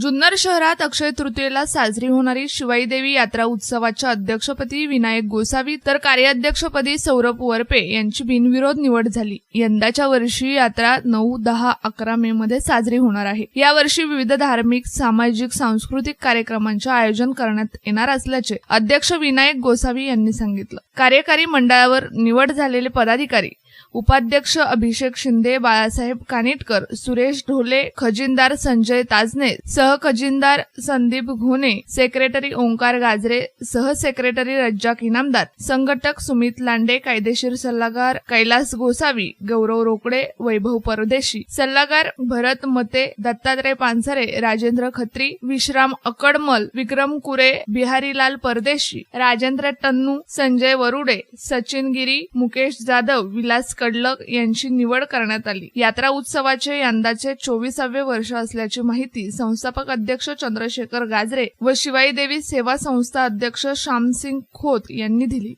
जुन्नर शहरात अक्षय तृतीयेला साजरी होणारी शिवाईदेवी यात्रा उत्सवाच्या अध्यक्षपदी विनायक गोसावी तर कार्याध्यक्षपदी सौरभ वरपे यांची बिनविरोध निवड झाली. यंदाच्या वर्षी यात्रा नऊ दहा अकरा मे मध्ये साजरी होणार आहे. यावर्षी विविध धार्मिक सामाजिक सांस्कृतिक कार्यक्रमांचे आयोजन करण्यात येणार असल्याचे अध्यक्ष विनायक गोसावी यांनी सांगितलं. कार्यकारी मंडळावर निवड झालेले पदाधिकारी उपाध्यक्ष अभिषेक शिंदे बाळासाहेब कानिटकर सुरेश ढोले खजिनदार संजय ताजने सहखजिनदार संदीप घोणे सेक्रेटरी ओंकार गाजरे सहसेक्रेटरी रज्जाक इनामदार संघटक सुमित लांडे कायदेशीर सल्लागार कैलास गोसावी गौरव रोकडे वैभव परदेशी सल्लागार भरत मते दत्तात्रय पानसरे राजेंद्र खत्री विश्राम अकडमल विक्रम कुरे बिहारीलाल परदेशी राजेंद्र टन्नू संजय वरुडे सचिन गिरी मुकेश जाधव विलास कडलक यांची निवड करण्यात आली. यात्रा उत्सवाचे यंदाचे चोवीसावे वर्ष असल्याची माहिती संस्थापक अध्यक्ष चंद्रशेखर गाजरे व शिवाई देवी सेवा संस्था अध्यक्ष श्यामसिंग खोत यांनी दिली.